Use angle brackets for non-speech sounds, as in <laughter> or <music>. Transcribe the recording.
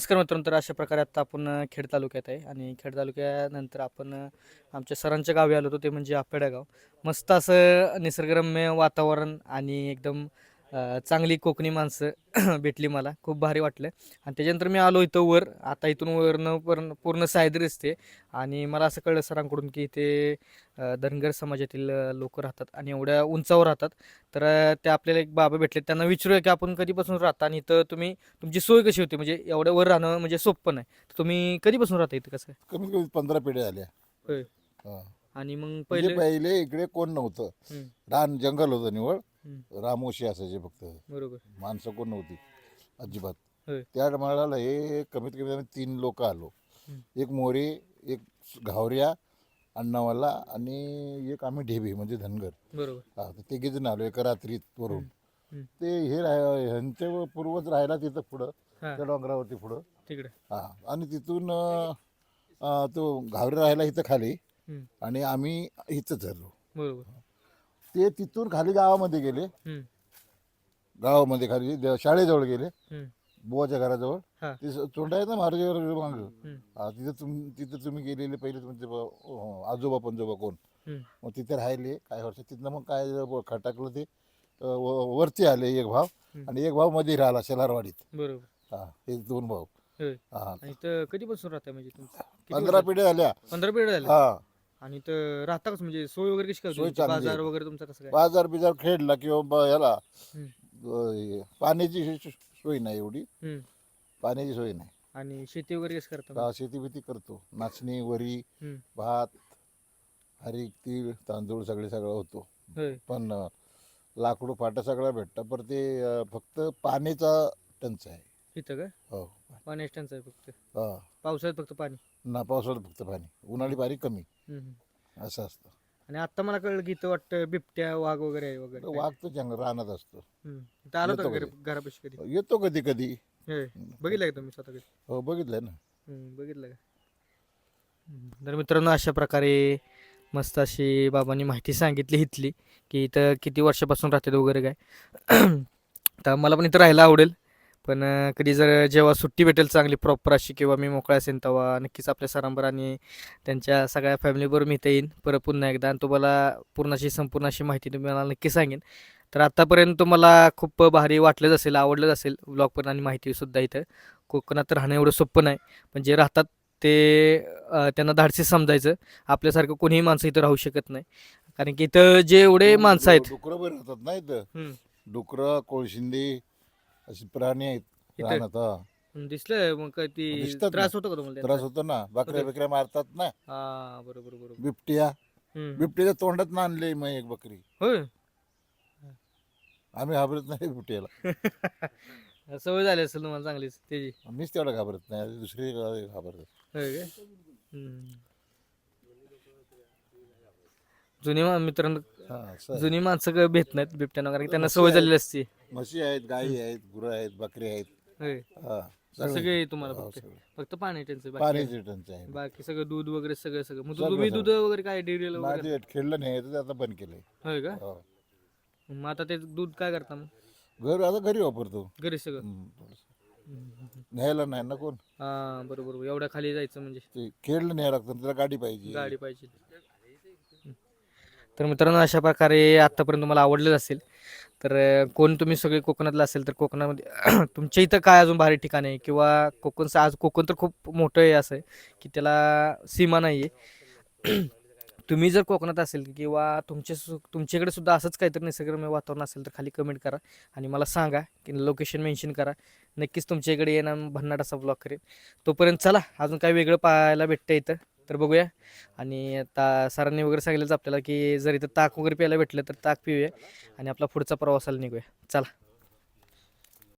नमस्कार मित्रांनो तर अशा प्रकारे आता आपण खेड तालुक्यात आहे आणि खेड तालुक्यानंतर आपण आमच्या सरांच्या गावी आलो होतो ते म्हणजे आपेडा गाव. मस्त असं निसर्गरम्य वातावरण आणि एकदम चांगली कोकणी माणसं <clears throat> भेटली मला. खूप भारी वाटलं. आणि त्याच्यानंतर मी आलो इथं वर. आता इथून वरनं पूर्ण पूर्ण सायदरी असते आणि मला असं कळलं सरांकडून की इथे धनगर समाजातील लोक राहतात आणि एवढ्या उंचावर राहतात. तर ते आपल्याला एक बाबा भेटले. त्यांना विचारूया की आपण कधीपासून राहता आणि इथं तुम्ही तुमची सोय कशी होती? म्हणजे एवढ्या वर राहणं म्हणजे सोपं नाही. तर तुम्ही कधीपासून राहता इथं कसं? कमीत कमी पंधरा पिढ्या झाल्या. आणि मग म्हणजे पहिले? पहिले इकडे कोण नव्हतं. रान जंगल होतं हम्म, रामोशी असायचे फक्त. बरोबर. माणसं कोण नव्हती अजिबात. होय. त्या टायमाला हे कमीत कमी आम्ही तीन लोक आलो. एक मोरे एक घावऱ्या अण्णावाला आणि एक आम्ही ढेबे म्हणजे धनगर. बरोबर. हा तर तिघे जण आलो एका रात्रीत वरून. हम्म. ते हे राह ह्यांचे पूर्वज राहायला तिथं पुढं हा. त्या डोंगरावरती पुढं. तिकडे. हा आणि तिथून अं, अं, तो घावरे राहायला इथं खाली हम्म, आणि आम्ही इथं धरलो बरोबर. ते तिथून खाली गावामध्ये गेले. हम्म, गावामध्ये खाली शाळेजवळ गेले. हम्म, बुवाच्या घराजवळ. हा. ते स- आहे ना महाराजावर मांग. हम्म, हा तिथं तुम तिथं तुम्ही गेलेले पहिले तुमचे ब- अं, आजोबा पंजोबा कोण? हम्म, मग तिथे राहिले काही वर्ष तिथनं मग काय खटाकलं ते अं, व- वरती आले एक भाव हम्म. आणि एक भावमध्ये राहिला शेलारवाडीत. बरोबर. हा हे दोन भाऊ होय. हा. आणि कधीपासून राहता म्हणजे तुमचं? किती पंधरा? पिढ्या झाल्या. पंधरा पिढ्या झाले हा. आणि इथं राहता कसं? म्हणजे सोय वगैरे कशी सोय करतो चांगली बाजार. वगैरे तुमचा कसं काय? बाजार बिजार खेळला किंवा ब- ह्याला हम्म. अं, हे, पाण्याची शो- सोय नाही एवढी. हम्म, पाण्याची सोय नाही. आणि शेती वगैरे कसं करता मग? शेती बिती करतो. नाचणी वरी हम्म, भात हरीक तीळ तांदूळ सगळे सगळं होतो. होय. पण अं, लाकडू फाटा सगळं भेटतं. पण ते अं, फक्त पाण्याचा टंच आहे. इथं काय हो. पाण्याची टंचाई फक्त. हा. पावसाळ्यात फक्त पाणी? ना पावसाळ्यात फक्त पाणी. उन्हाळी पाणी कमी. हम्म. असं असतं. आणि आता मला कळलं की इथं वाटतं बिबट्या वाघ वगैरे आहे वगैरे. वाघ तर जंगल रानात असतो. हम्म. इथं आलो येतो होता घर कधी. घरापाशी कधी? येतो कधी कधी. होय. बघितलं का तुम्ही स्वतः कधी? हो बघितलंय ना. हम्म, बघितलं का? हम्म. तर मित्रांनो अशा प्रकारे मस्त अशी बाबांनी माहिती सांगितली इथली की इथं किती वर्षापासून राहतात वगैरे काय. <clears throat> तर मला पण इथं राहायला आवडेल. पण कधी जर जेव्हा सुट्टी भेटेल चांगली प्रॉपर अशी किंवा मी मोकळा असेल तेव्हा नक्कीच आपल्या सरांबर आणि त्यांच्या सगळ्या फॅमिलीबरोबर मी इथे येईन परत पुन्हा एकदा आणि तुम्हाला पूर्ण अशी संपूर्ण अशी माहिती तुम्हाला नक्की सांगेन. तर आतापर्यंत तुम्हाला खूप भारी वाटलंच असेल आवडलंच असेल ब्लॉग पण आणि माहितीसुद्धा इथं. कोकणात राहणं एवढं सोपं नाही पण जे राहतात ते त्यांना धाडसी समजायचं. आपल्यासारखं कोणीही माणसं इथं राहू शकत नाही. कारण की इथं जे एवढे माणसं आहेत. डुकरं राहतात ना इथं. डुकरं कोळशिंदी असे प्राणी आहेत इथं? रानात हा दिसलं मग काय ती दिसतात त्रास. होतो का तुम्हाला त्रास त्यांचा? होतो ना बकऱ्या. बिकऱ्या मारतात ना हा बरोबर बरोबर बिबट्या हम्म. बिबट्याच्या तोंडात ना आणले मग एक बकरी होय आम्ही घाबरत नाही बिबट्याला <laughs> सवय झाली असेल तुम्हाला चांगलीच त्याची मीच तेवढा घाबरत नाही दुसरी घाबरतात होय काय हम्म. जुनी मा- मित्रांनो हा असं आहे. जुनी माणसं काय भेट नाहीत बिबट्यानं कारण की त्यांना सवय. झालेली असते म्हशी आहेत गायी आहेत गुरं आहेत बकरी आहेत. होय. हा सगळे सगळे तुम्हाला हो, फक्त? सगळे. मग पाणी त्यांचं बाकी पाण्याची आहे. बाकी सगळं दूध वगैरे सगळं सगळं. मग तुम्ही. दूध वगैरे काय डेअरीला वगैरे? माझे खेळलं नाही तर ते आता बंद केलंय. होय का? हो. मग आता ते दूध काय करता मग? घर आता घरी वापरतो. घरी सगळं? हम्म, थोडंसं. न्यायला नाही ना कोण हा बरोबर बरोबर. एवढ्या खाली जायचं म्हणजे? ते खेळलं न्यायला लागतं त्याला गाडी पाहिजे. गाडी पाहिजे. तर मित्रांनो अशा प्रकारे आत्तापर्यंत तुम्हाला आवडलेलं असेल तर कोण तुम्ही सगळे कोकणातलं असेल तर कोकणामध्ये <clears throat> तुमच्या इथं काय अजून भारी ठिकाण आहे? किंवा कोकण आज कोकण तर खूप मोठं आहे असं आहे की त्याला सीमा नाही आहे <clears throat> तुम्ही जर कोकणात असेल किंवा तुमच्या सु तुमच्याकडे सुद्धा असंच काहीतरी निसर्गरम्य वातावरण असेल तर खाली कमेंट करा. आणि मला सांगा की लोकेशन मेन्शन करा. नक्कीच तुमच्या इकडे येणार भन्नाट असा ब्लॉग करेन. तोपर्यंत चला अजून काय वेगळं पाहायला भेटतं इथं. तर बघूया. आणि आता सरांनी वगैरे सांगितलंच आपल्याला की जर इथं ताक वगैरे प्यायला भेटलं तर ताक पिऊया आणि आपला पुढचा प्रवासाला निघूया. चला.